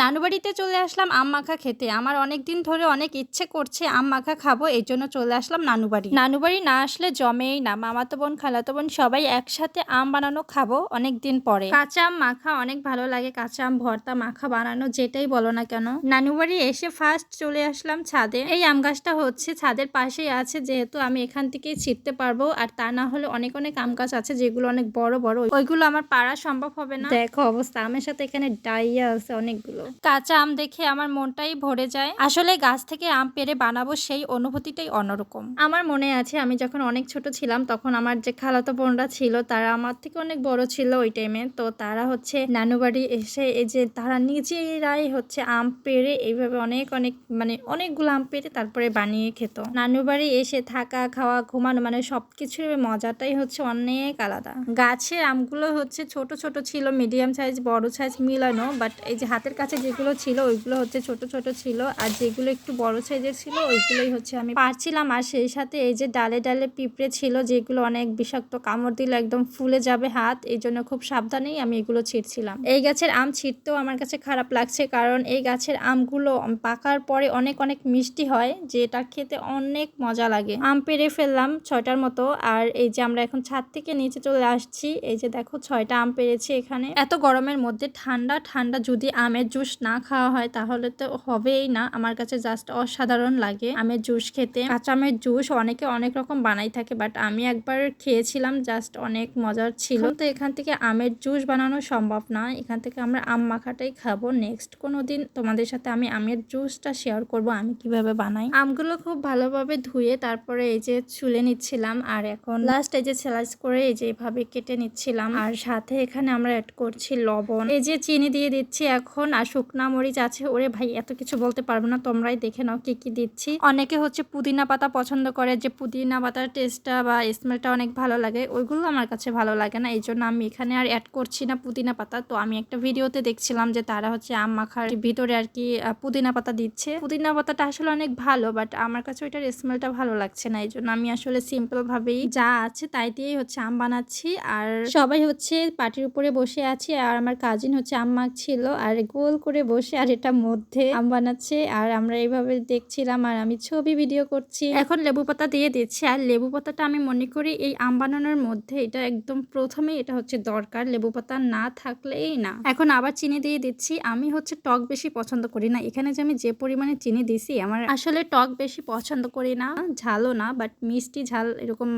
নানু বাড়িতে চলে আসলাম আম মাখা খেতে। আমার অনেক দিন ধরে অনেক ইচ্ছে করছে আম মাখা খাব এই জন্য চলে আসলাম নানুবাড়ি। নানুবাড়ি না আসলে জমেই না, মামাতো বোন, খালাতো বোন সবাই একসাথে আম বানানো খাব অনেক দিন পরে। কাঁচা আম মাখা অনেক ভালো লাগে, কাঁচা আম ভর্তা মাখা বানানো, যেটাই বলো না কেন। নানুবাড়ি এসে ফার্স্ট চলে আসলাম ছাদে। এই আম গাছটা হচ্ছে ছাদের পাশেই আছে, যেহেতু আমি এখান থেকেই ছিটতে পারব, আর তা না হলে অনেক অনেক আম গাছ আছে, যেগুলো অনেক বড় বড়। ওইগুলো আমার পাড়া সম্ভব হবে না। দেখো অবস্থা, আমের সাথে এখানে ডাইয়া আছে অনেকগুলো। কাঁচা আম দেখে আমার মনটাই ভরে যায়। আসলে গাছ থেকে আম পেরে বানাবো সেই অনুভূতিটাই অন্যরকম। আমার মনে আছে, আমি যখন অনেক ছোট ছিলাম, তখন আমার যে খালাতো বোনরা ছিল, তারা আমার থেকে অনেক বড় ছিল ওই টাইমে তো তারা হচ্ছে নানু বাড়ি এসে, এই যে তারা নিজেরাই হচ্ছে আম পেরে এইভাবে অনেক অনেক মানে অনেকগুলো আম পেরে তারপরে বানিয়ে খেত। নানু বাড়ি এসে থাকা, খাওয়া, ঘুমানো মানে সবকিছুর মজাটাই হচ্ছে অনেক আলাদা। গাছের আমগুলো হচ্ছে ছোট ছোট ছিল মিডিয়াম সাইজ বড় সাইজ মিলানো বাট এই যে হাতের কাছে যেগুলো ছিল, ওইগুলো হচ্ছে ছোট ছোট ছিল। আর যেগুলো একটু বড় সাইজের ছিল, ওইগুলোই হচ্ছে আমি পারছিলাম। আর সেই সাথে এই যে ডালে ডালে পিঁপড়ে ছিল, যেগুলো অনেক বিষাক্ত কামড় দিলে একদম ফুলে যাবে হাত, এই জন্য খুব সাবধানেই আমি এগুলো ছিঁড়ছিলাম। এই গাছের আম ছিঁড়তেও আমার কাছে খারাপ লাগছে, কারণ এই গাছের আমগুলো পাকার পরে অনেক অনেক মিষ্টি হয়, যেটা খেতে অনেক মজা লাগে। আম পেরে ফেললাম ছয়টার মতো, আর এই যে আমরা এখন ছাদ থেকে নিচে চলে আসছি, এই যে দেখো ছয়টা আম পেরেছি এখানে। এত গরমের মধ্যে ঠান্ডা ঠান্ডা যদি আমের জুস না খাওয়া হয়, তাহলে তো হবেই না। আমার কাছে জাস্ট অসাধারণ লাগে আমের জুস খেতে। কাঁচা আমের জুস অনেকে অনেক রকম বানাই থাকে বাট আমি একবার খেয়েছিলাম জাস্ট অনেক মজার ছিল। তো এখান থেকে আমের জুস বানানো সম্ভব না। এখান থেকে আমরা আম মাখাটাই খাব। নেক্সট কোনো দিন তোমাদের সাথে আমি আমের জুসটা শেয়ার করব, আমি কীভাবে বানাই। আমগুলো খুব ভালোভাবে ধুয়ে তারপরে এই যে চুলে নিচ্ছিলাম, আর এখন লাস্ট এই যে স্লাইস করে এই যে এভাবে কেটে নিচ্ছিলাম। আর সাথে এখানে আমরা অ্যাড করছি লবণ। এই যে চিনি দিয়ে দিচ্ছি এখন, আর শুকনা মরিচ আছে, ওরে ভাই, এত কিছু বলতে পারব না, তোমরাই দেখে নাও কি কি দিচ্ছি। অনেকে হচ্ছে পুদিনা পাতা পছন্দ করে, যে পুদিনা পাতার টেস্টটা বা স্মেলটা অনেক ভালো লাগে, ওইগুলো আমার কাছে ভালো লাগে না এই জন্য আমি এখানে আর অ্যাড করছি না পুদিনা পাতা। তো আমি একটা ভিডিওতে দেখছিলাম যে তারা হচ্ছে আম মাখার ভিতরে আর কি পুদিনা পাতা দিচ্ছে। পুদিনা পাতাটা আসলে অনেক ভালো বাট আমার কাছে ওইটার স্মেলটা ভালো লাগছে না এই জন্য আমি আসলে সিম্পল ভাবেই যা আছে তাই দিয়েই হচ্ছে আম বানাচ্ছি। আর সবাই হচ্ছে পাটির উপরে বসে আছি, আর আমার কাজিন হচ্ছে আম মাখছিল আর গোল করে বসে, আর এটা মধ্যে আম বানাচ্ছে, আর আমরা এইভাবে দেখছিলাম, আর আমি ছবি ভিডিও করছি। এখন লেবু পাতা দিয়ে দিচ্ছি, আর লেবু পাতাটা আমি মনে করি এই আম বানানোর মধ্যে এটা একদম প্রথমে এটা হচ্ছে দরকার, লেবু পাতা না থাকলেই না। এখন আবার চিনি দিয়ে দিচ্ছি, আমি হচ্ছে টক বেশি পছন্দ করি না। এখানে যে আমি যে পরিমাণে চিনি দিছি, আমার আসলে টক বেশি পছন্দ করি না। ঝালও না বাট মিষ্টি ঝাল এরকম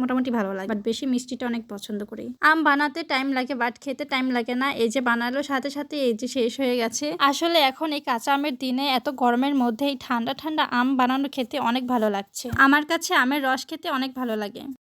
মোটামুটি ভালো লাগে। বাট বেশি মিষ্টিটা অনেক পছন্দ করি। আম বানাতে টাইম লাগে বাট খেতে টাইম লাগে না। এই যে বানালো, সাথে সাথে এই যে শেষ হয়ে গেছে আসলে এখন এই কাঁচা আমের দিনে এত গরমের মধ্যে এই ঠান্ডা ঠান্ডা আম বানানো খেতে অনেক ভালো লাগছে। আমার কাছে আমের রস খেতে অনেক ভালো লাগে।